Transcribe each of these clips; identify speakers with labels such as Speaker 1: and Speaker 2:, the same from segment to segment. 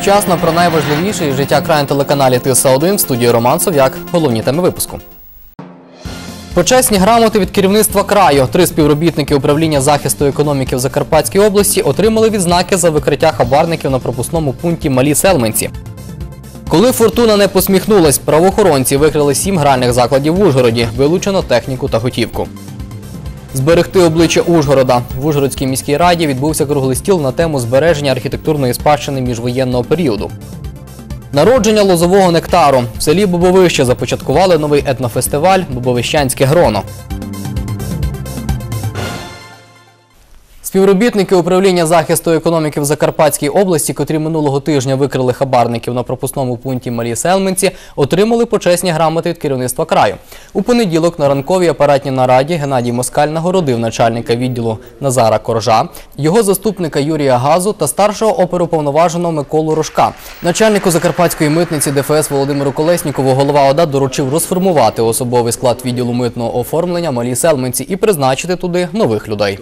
Speaker 1: Вчасно про найважливіше із життя краю телеканалі Тиса 1 в студії Роман Сов'як. Головні теми випуску. Почесні грамоти від керівництва краю. Три співробітники управління захисту економіки в Закарпатській області отримали відзнаки за викриття хабарників на пропускному пункті Малі Селменці. Коли фортуна не посміхнулась, правоохоронці викрили сім гральних закладів в Ужгороді, вилучено техніку та готівку. Зберегти обличчя Ужгорода. В Ужгородській міській раді відбувся круглий стіл на тему збереження архітектурної спадщини міжвоєнного періоду. Народження лозового нектару. В селі Бобовище започаткували новий етнофестиваль Бобовищанське гроно. Співробітники управління захисту економіки в Закарпатській області, котрі минулого тижня викрили хабарників на пропускному пункті Малі Селменці, отримали почесні грамоти від керівництва краю. У понеділок на ранковій апаратній нараді Геннадій Москаль нагородив начальника відділу Назара Коржа, його заступника Юрія Газу та старшого оперуповноваженого Миколу Рожка. Начальнику Закарпатської митниці ДФС Володимиру Колеснікову голова ОДА доручив розформувати особовий склад відділу митного оформлення Малі Селменці і призначити туди нових людей.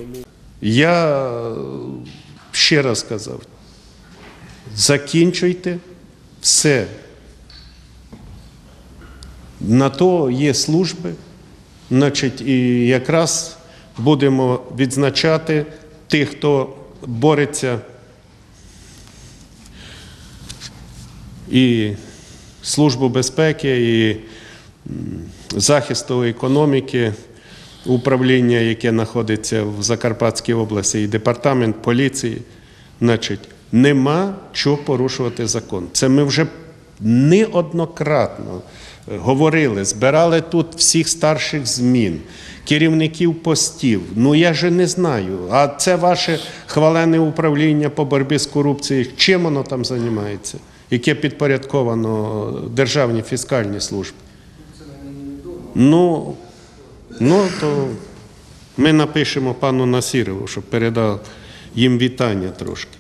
Speaker 2: Я е, ще раз сказав: закінчуйте все. На то є служби, значить, і якраз будемо відзначати тих, хто бореться і Службу безпеки, і захисту економіки, управління, яке знаходиться в Закарпатській області, і департамент поліції. Значить, нема чого порушувати закон. Це ми вже неоднократно говорили, збирали тут всіх старших змін, керівників постів. Ну я же не знаю. А це ваше хвалене управління по боротьбі з корупцією. Чим воно там займається? Яке підпорядковано державній фіскальній службі? Ну, ну то ми напишемо пану Насірову, щоб передав їм вітання трошки.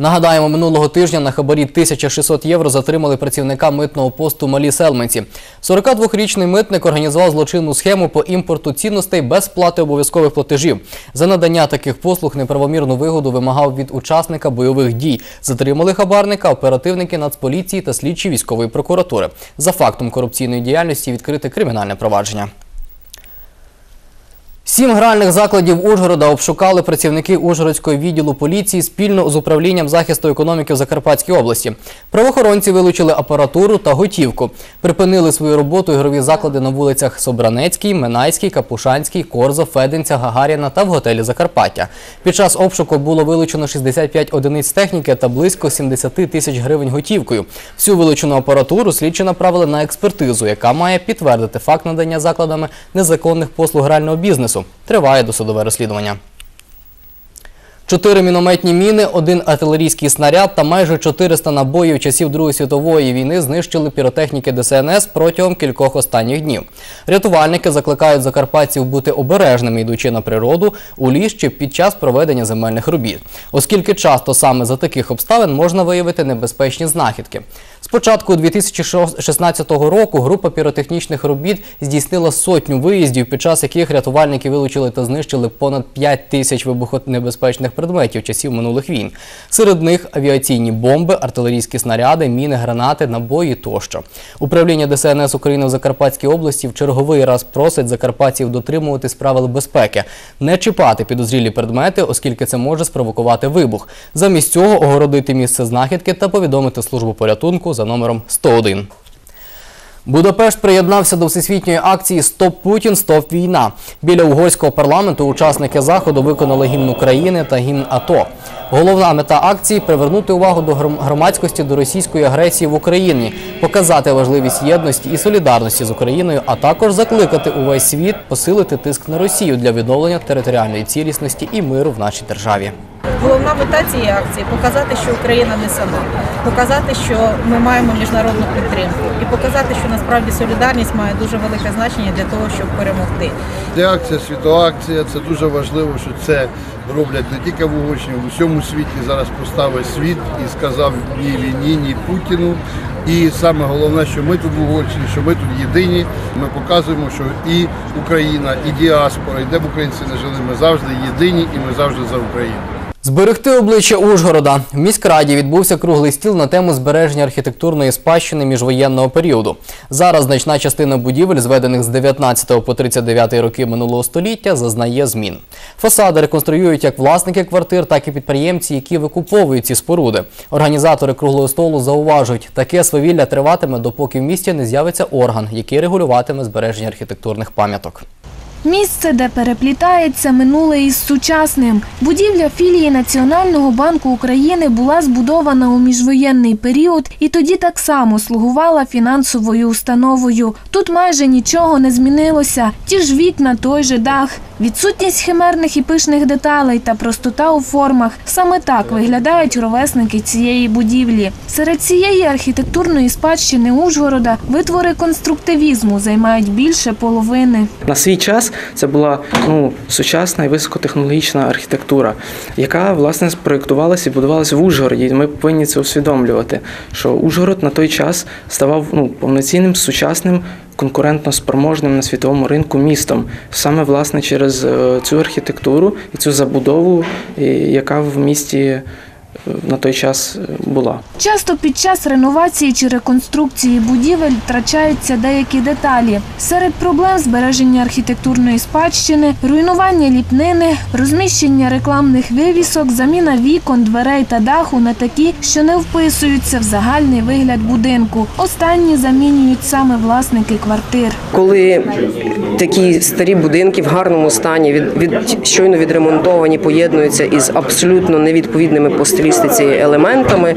Speaker 1: Нагадаємо, минулого тижня на хабарі 1600 євро затримали працівника митного посту Малі Селменці. 42-річний митник організував злочинну схему по імпорту цінностей без сплати обов'язкових платежів. За надання таких послуг неправомірну вигоду вимагав від учасника бойових дій. Затримали хабарника оперативники Нацполіції та слідчі військової прокуратури. За фактом корупційної діяльності відкрите кримінальне провадження. Сім гральних закладів Ужгорода обшукали працівники Ужгородського відділу поліції спільно з управлінням захисту економіки в Закарпатській області. Правоохоронці вилучили апаратуру та готівку. Припинили свою роботу ігрові заклади на вулицях Собранецькій, Минайській, Капушанській, Корзо, Феденця, Гагаріна та в готелі Закарпаття. Під час обшуку було вилучено 65 одиниць техніки та близько 70 тисяч гривень готівкою. Всю вилучену апаратуру слідчі направили на експертизу, яка має підтвердити факт надання закладами незаконних послуг грального бізнесу. Триває досудове розслідування. Чотири мінометні міни, один артилерійський снаряд та майже 400 набоїв часів Другої світової війни знищили піротехніки ДСНС протягом кількох останніх днів. Рятувальники закликають закарпатців бути обережними, йдучи на природу, у ліс чи під час проведення земельних робіт, оскільки часто саме за таких обставин можна виявити небезпечні знахідки. Спочатку 2016 року група піротехнічних робіт здійснила сотню виїздів, під час яких рятувальники вилучили та знищили понад 5 тисяч вибухонебезпечних предметів часів минулих війн. Серед них авіаційні бомби, артилерійські снаряди, міни, гранати, набої тощо. Управління ДСНС України в Закарпатській області в черговий раз просить закарпатців дотримуватись правил безпеки, не чіпати підозрілі предмети, оскільки це може спровокувати вибух. Замість цього огородити місце знахідки та повідомити службу порятунку за номером 101. Будапешт приєднався до всесвітньої акції Стоп Путін, стоп війна. Біля угорського парламенту учасники заходу виконали гімн України та гімн АТО. Головна мета акції привернути увагу до громадськості до російської агресії в Україні, показати важливість єдності і солідарності з Україною, а також закликати увесь світ посилити тиск на Росію для відновлення територіальної цілісності і миру в нашій державі.
Speaker 3: Головна мета цієї акції показати, що Україна не сама, показати, що ми маємо міжнародну підтримку, і показати, що насправді солідарність має дуже велике значення для того, щоб перемогти.
Speaker 4: Це акція, світова акція. Це дуже важливо, що це роблять не тільки в Угорщині, в усьому світі зараз поставив світ і сказав ні війні, ні Путіну. І саме головне, що ми тут в Угорщині, що ми тут єдині. Ми показуємо, що і Україна, і діаспора, і де б українці не жили, ми завжди єдині і ми завжди за Україну.
Speaker 1: Зберегти обличчя Ужгорода. В міськраді відбувся круглий стіл на тему збереження архітектурної спадщини міжвоєнного періоду. Зараз значна частина будівель, зведених з 19 по 39 роки минулого століття, зазнає змін. Фасади реконструюють як власники квартир, так і підприємці, які викуповують ці споруди. Організатори круглого столу зауважують, таке свавілля триватиме, допоки в місті не з'явиться орган, який регулюватиме збереження архітектурних пам'яток.
Speaker 5: Місце, де переплітається минуле із сучасним. Будівля філії Національного банку України була збудована у міжвоєнний період і тоді так само слугувала фінансовою установою. Тут майже нічого не змінилося. Ті ж вікна, той же дах. Відсутність химерних і пишних деталей та простота у формах. Саме так виглядають ровесники цієї будівлі. Серед цієї архітектурної спадщини Ужгорода витвори конструктивізму займають більше половини.
Speaker 6: На свій час це була ну, сучасна і високотехнологічна архітектура, яка власне спроєктувалася і будувалася в Ужгороді. Ми повинні це усвідомлювати, що Ужгород на той час ставав ну, повноцінним сучасним. Конкурентно спроможним на світовому ринку містом. Саме власне через е, цю архітектуру і цю забудову, яка в місті на той час е, була.
Speaker 5: Часто під час реновації чи реконструкції будівель втрачаються деякі деталі. Серед проблем збереження архітектурної спадщини, руйнування ліпнини, розміщення рекламних вивісок, заміна вікон, дверей та даху на такі, що не вписуються в загальний вигляд будинку. Останні замінюють саме власники квартир.
Speaker 7: Коли такі старі будинки в гарному стані, від, від щойно відремонтовані, поєднуються із абсолютно невідповідними по стилістиці елементами,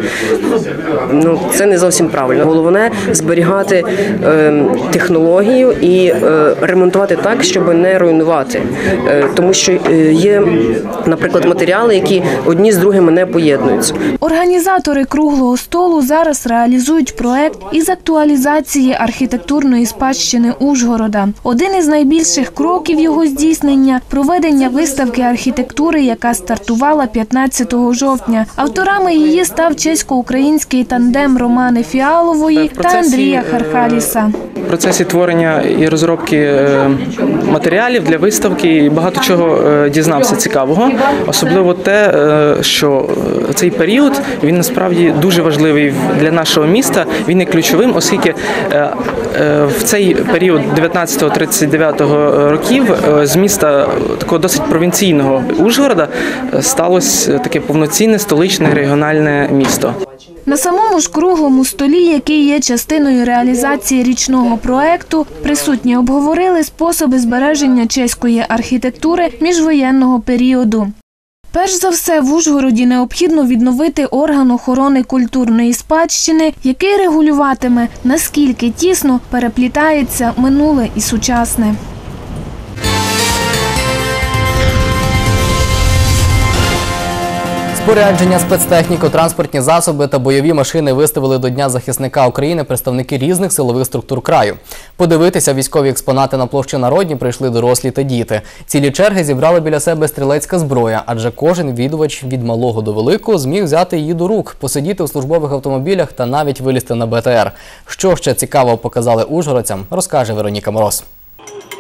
Speaker 7: ну це не зовсім правильно. Головне зберігати е, технологію і е, ремонтувати так, щоб не руйнувати. Е, тому що е, є, наприклад, матеріали, які одні з другими не поєднуються.
Speaker 5: Організатори круглого столу зараз реалізують проект із актуалізації архітектурної спадщини Ужгорода. Один із найбільших кроків його здійснення проведення виставки архітектури, яка стартувала 15 жовтня. Авторами її став чесько-український тандем Романи Фіалової та Андрія
Speaker 6: е,
Speaker 5: Хархаліса.
Speaker 6: В процесі творення і розробки е, матеріалів для виставки багато чого е, дізнався цікавого, особливо те, що цей період він насправді дуже важливий для нашого міста. Він є ключовим, оскільки в цей період 19-39 років е, з міста е, такого досить провінційного Ужгорода е, сталося таке повноцінне столичне регіональне місто.
Speaker 5: На самому ж круглому столі, який є частиною реалізації річного проекту, присутні обговорили способи збереження чеської архітектури міжвоєнного періоду. Перш за все, в Ужгороді необхідно відновити орган охорони культурної спадщини, який регулюватиме, наскільки тісно переплітається минуле і сучасне.
Speaker 1: Спорядження, спецтехніку, транспортні засоби та бойові машини виставили до Дня захисника України представники різних силових структур краю. Подивитися військові експонати на площі Народні прийшли дорослі та діти. Цілі черги зібрали біля себе стрілецька зброя, адже кожен відвідувач від малого до великого зміг взяти її до рук, посидіти у службових автомобілях та навіть вилізти на БТР. Що ще цікавого показали ужгородцям, розкаже Вероніка Мороз.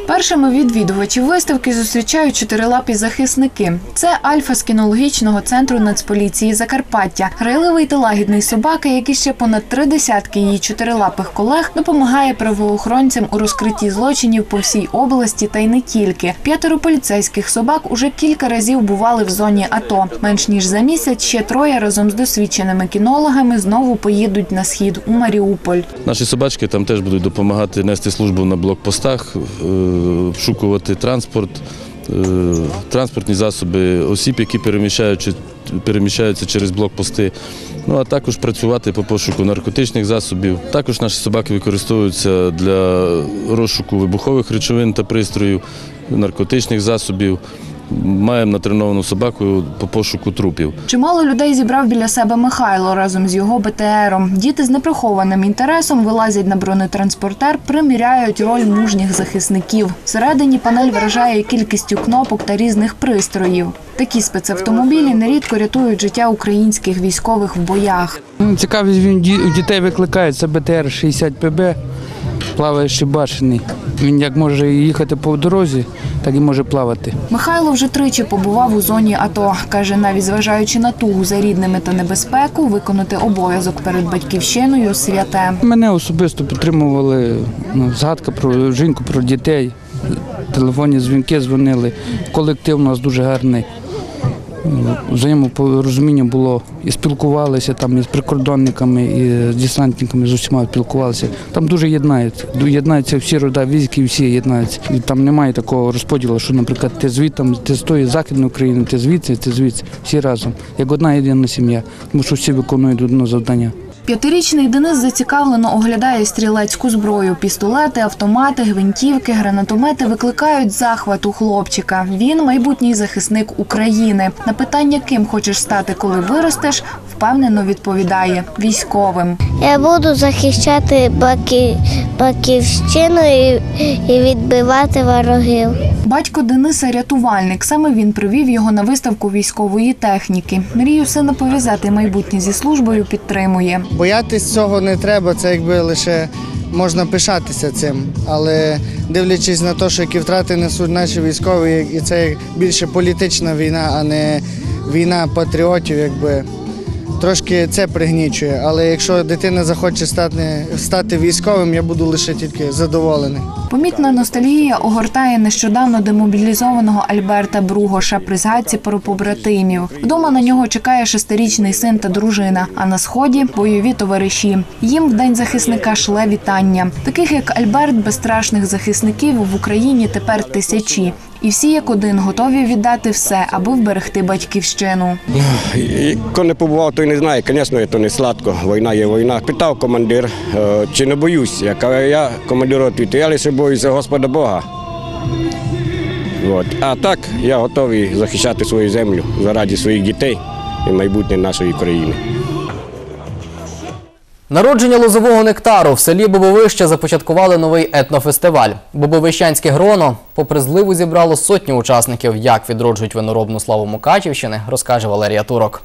Speaker 8: Першими відвідувачів виставки зустрічають чотирилапі захисники. Це альфа з кінологічного центру Нацполіції Закарпаття, грайливий та лагідний собака, який ще понад три десятки її чотирилапих колег допомагає правоохоронцям у розкритті злочинів по всій області та й не тільки. П'ятеро поліцейських собак уже кілька разів бували в зоні АТО. Менш ніж за місяць ще троє разом з досвідченими кінологами знову поїдуть на схід у Маріуполь.
Speaker 9: Наші собачки там теж будуть допомагати нести службу на блокпостах, е, обшукувати транспорт, е, транспортні засоби осіб, які переміщаючи- переміщаються через блокпости. Ну а також працювати по пошуку наркотичних засобів. Також наші собаки використовуються для розшуку вибухових речовин та пристроїв, наркотичних засобів. Маємо натреновану собаку по пошуку трупів.
Speaker 8: Чимало людей зібрав біля себе Михайло разом з його БТРом. Діти з неприхованим інтересом вилазять на бронетранспортер, приміряють роль мужніх захисників. Всередині панель вражає кількістю кнопок та різних пристроїв. Такі спецавтомобілі нерідко рятують життя українських військових в боях.
Speaker 10: Ну, Цікавість він у дітей викликає це БТР 60 ПБ. плаваючий башений. Він як може їхати по дорозі, так і може плавати.
Speaker 8: Михайло вже тричі побував у зоні АТО. Каже, навіть зважаючи на тугу за рідними та небезпеку, виконати обов'язок перед батьківщиною святе.
Speaker 10: Мене особисто підтримували ну, згадка про жінку, про дітей. Телефонні дзвінки дзвонили. Колектив у нас дуже гарний. Взаємопорозуміння було і спілкувалися там із прикордонниками, і з десантниками, з усіма спілкувалися. Там дуже єднають. Єднаються всі рода військ, всі єднаються. І там немає такого розподілу, що, наприклад, ти звідти, ти з тої західної України, ти звідси, ти звідси. Всі разом, як одна єдина сім'я, тому що всі виконують одне завдання.
Speaker 8: П'ятирічний Денис зацікавлено оглядає стрілецьку зброю. Пістолети, автомати, гвинтівки, гранатомети викликають захват у хлопчика. Він майбутній захисник України. На питання, ким хочеш стати, коли виростеш, впевнено відповідає військовим.
Speaker 11: Я буду захищати баки, батьківщину і, і відбивати ворогів.
Speaker 8: Батько Дениса рятувальник. Саме він привів його на виставку військової техніки. Мрію сина пов'язати майбутнє зі службою підтримує.
Speaker 12: Боятись цього не треба, це якби лише можна пишатися цим. Але дивлячись на те, що які втрати несуть наші військові, і це більше політична війна, а не війна патріотів, якби трошки це пригнічує. Але якщо дитина захоче стати, стати військовим, я буду лише тільки задоволений.
Speaker 8: Помітна ностальгія огортає нещодавно демобілізованого Альберта Бругоша при згадці про побратимів. Вдома на нього чекає шестирічний син та дружина. А на сході бойові товариші. Їм в день захисника шле вітання. Таких як Альберт, безстрашних захисників в Україні тепер тисячі. І всі як один готові віддати все, аби вберегти батьківщину.
Speaker 13: Хто не побував, той не знає. Звісно, це не сладко. Війна є війна. Питав командир, е, чи не боюсь. Я я командиру відповів, я лише боюся Господа Бога. От. А так я готовий захищати свою землю заради своїх дітей і майбутнє нашої країни.
Speaker 1: Народження лозового нектару в селі Бобовище започаткували новий етнофестиваль. Бобовищанське гроно, попри зливу, зібрало сотні учасників. Як відроджують виноробну славу Мукачівщини, розкаже Валерія Турок.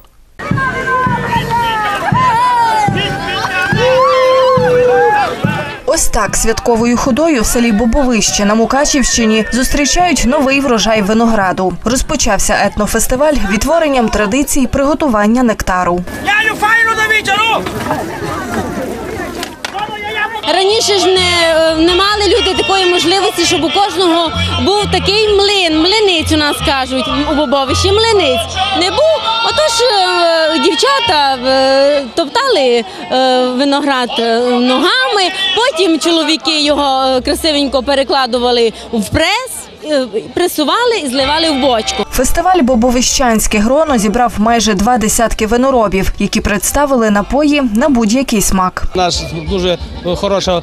Speaker 14: Ось так святковою ходою в селі Бобовище на Мукачівщині зустрічають новий врожай винограду. Розпочався етнофестиваль відтворенням традицій приготування нектару.
Speaker 15: Раніше ж не, не мали люди такої можливості, щоб у кожного був такий млин, млиниць у нас кажуть у Бобовищі, млиниць. Не був. Отож е, дівчата е, топтали е, виноград е, ногами, потім чоловіки його красивенько перекладували в прес, пресували і зливали в бочку.
Speaker 14: Фестиваль Бобовищанське гроно зібрав майже два десятки виноробів, які представили напої на будь-який смак.
Speaker 16: У нас дуже хороша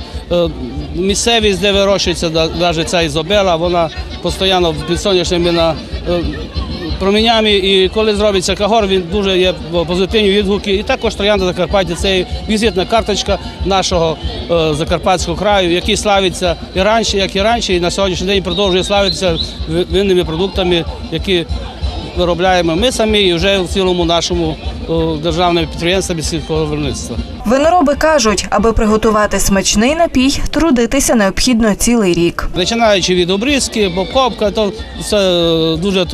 Speaker 16: місцевість, де вирощується навіть ця ізобела, вона постійно під сонячними на промінями. І коли зробиться кагор, він дуже є позитивні відгуки. І також Троянда Закарпаття це візитна карточка нашого е, Закарпатського краю, який славиться і раніше, як і раніше, і на сьогоднішній день продовжує славитися винними продуктами, які виробляємо ми самі і вже в цілому нашому о, державному підприємстві сільського виробництва.
Speaker 14: Винороби кажуть, аби приготувати смачний напій, трудитися необхідно цілий рік.
Speaker 16: Починаючи від обрізки, бобковка, то це е, дуже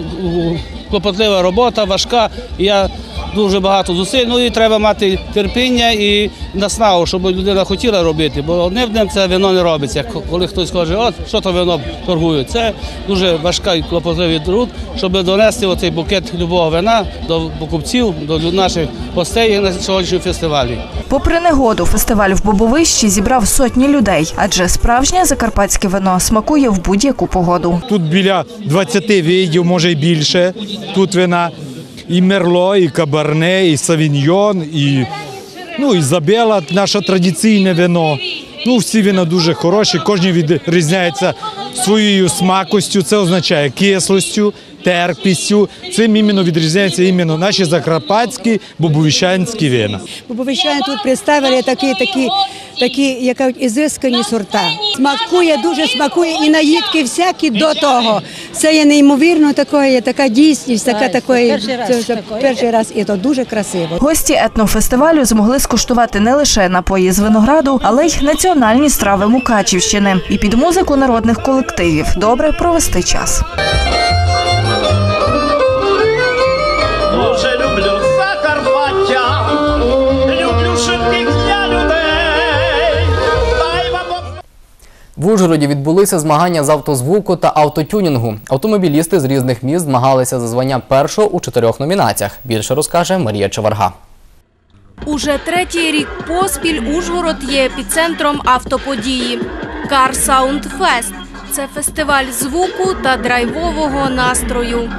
Speaker 16: клопотлива робота, важка. Я дуже багато зусиль. Ну і треба мати терпіння і наснагу, щоб людина хотіла робити. Бо одним днем це вино не робиться. Коли хтось каже, от що то вино торгують. Це дуже важка і клопотливий труд, щоб донести оцей букет любого вина до покупців, до наших гостей на сьогоднішньому фестивалі.
Speaker 14: Попри негоду, фестиваль в Бобовищі зібрав сотні людей, адже справжнє закарпатське вино смакує в будь-яку погоду.
Speaker 17: Тут біля 20 видів, може й більше. Тут вина і мерло, і кабарне, і савіньйон, і ну, Ізабела, наше традиційне вино. Ну, всі вина дуже хороші, кожен відрізняється своєю смакостю, це означає кислостю, терпістю. Цим іменно відрізняються іменно наші закарпатські бобовіщанські вина.
Speaker 18: Бобовищани тут представили такі, такі, такі, як кажуть, ізискані сорта. Смакує, дуже смакує і наїдки всякі до того. Це є неймовірно таке, така дійсність, така
Speaker 3: Так,
Speaker 18: такої
Speaker 3: перший раз
Speaker 18: це- це
Speaker 3: такої.
Speaker 18: перший раз, і то дуже красиво.
Speaker 14: Гості етнофестивалю змогли скуштувати не лише напої з винограду, але й національні страви Мукачівщини і під музику народних колективів добре провести час.
Speaker 1: В Ужгороді відбулися змагання з автозвуку та автотюнінгу. Автомобілісти з різних міст змагалися за звання першого у чотирьох номінаціях. Більше розкаже Марія Чеварга.
Speaker 19: Уже третій рік поспіль Ужгород є епіцентром автоподії. Car Sound Fest – це фестиваль звуку та драйвового настрою.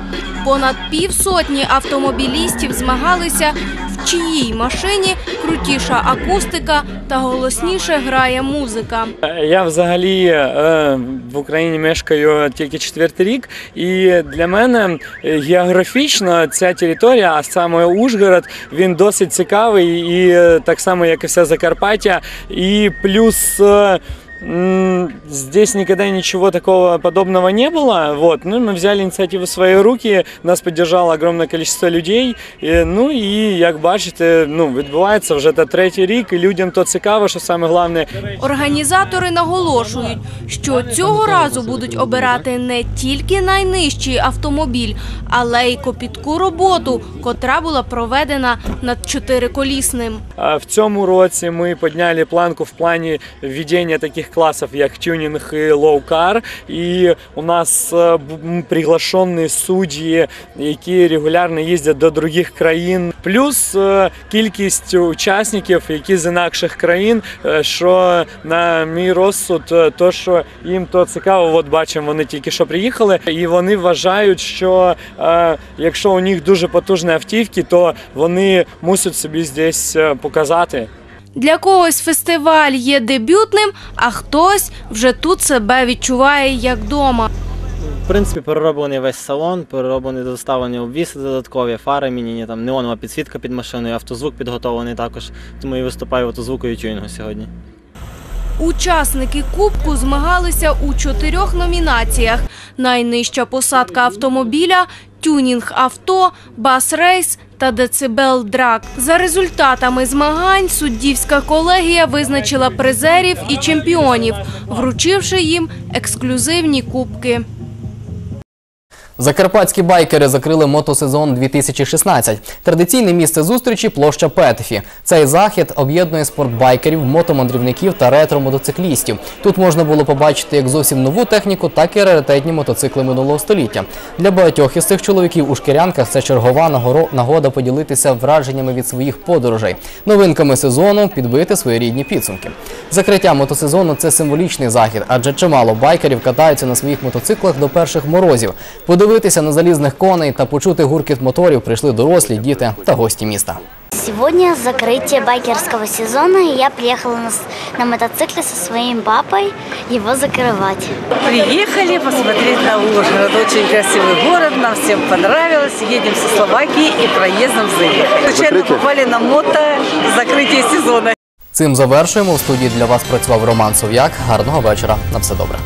Speaker 19: Понад півсотні автомобілістів змагалися, в чиїй машині крутіша акустика та голосніше грає музика.
Speaker 20: Я взагалі е, в Україні мешкаю тільки четвертий рік, і для мене географічно ця територія, а саме Ужгород, він досить цікавий, і е, так само, як і вся Закарпаття. І плюс. е, Здесь никогда ничего такого подобного не было. Вот. Ну, мы взяли инициативу в свои руки, нас поддержало огромное количество людей. Ну і як бачите, ну, відбувається вже та третій рік, і людям то цікаво, що саме головне,
Speaker 19: Організатори наголошують, що цього разу будуть обирати не тільки найнижчий автомобіль, але й копітку роботу, котра була проведена над чотириколісним.
Speaker 20: В цьому році ми підняли планку в плані введення таких класів, як тюнінг і лоу-кар. І у нас е, приглашені судді, які регулярно їздять до других країн. Плюс е, кількість учасників, які з інакших країн, е, що на мій розсуд, то що їм то цікаво, от бачимо, вони тільки що приїхали, і вони вважають, що якщо у них дуже потужні автівки, то вони мусять собі здесь е, показати.
Speaker 19: Для когось фестиваль є дебютним, а хтось вже тут себе відчуває як вдома.
Speaker 21: В принципі, перероблений весь салон, перероблений доставлені обвіси додаткові, фари міняні, там неонова підсвітка під машиною, автозвук підготовлений також. Тому і виступаю автозвуку і тюнінгу сьогодні.
Speaker 19: Учасники кубку змагалися у чотирьох номінаціях: найнижча посадка автомобіля, тюнінг авто, бас-рейс та децибел драк. За результатами змагань суддівська колегія визначила призерів і чемпіонів, вручивши їм ексклюзивні кубки.
Speaker 1: Закарпатські байкери закрили мотосезон 2016. Традиційне місце зустрічі площа Петефі. Цей захід об'єднує спортбайкерів, мотомандрівників та ретро-мотоциклістів. Тут можна було побачити як зовсім нову техніку, так і раритетні мотоцикли минулого століття. Для багатьох із цих чоловіків у шкірянках це чергова нагода поділитися враженнями від своїх подорожей, новинками сезону, підбити свої рідні підсумки. Закриття мотосезону це символічний захід, адже чимало байкерів катаються на своїх мотоциклах до перших морозів. Подивитися на залізних коней та почути гуркіт моторів прийшли дорослі, діти та гості міста.
Speaker 22: Сегодня закрытие байкерского сезона, и я приехала на, с- на мотоцикле со своим папой его закрывать.
Speaker 23: Приехали посмотреть на Ужгород. Очень красивый город, нам всем понравилось. Едем со Словакии и проездом заехали. Случайно попали на мото закрытие сезона.
Speaker 1: Цим завершуємо. У студії для вас працював Роман Сов'як. Гарного вечора. На все добре.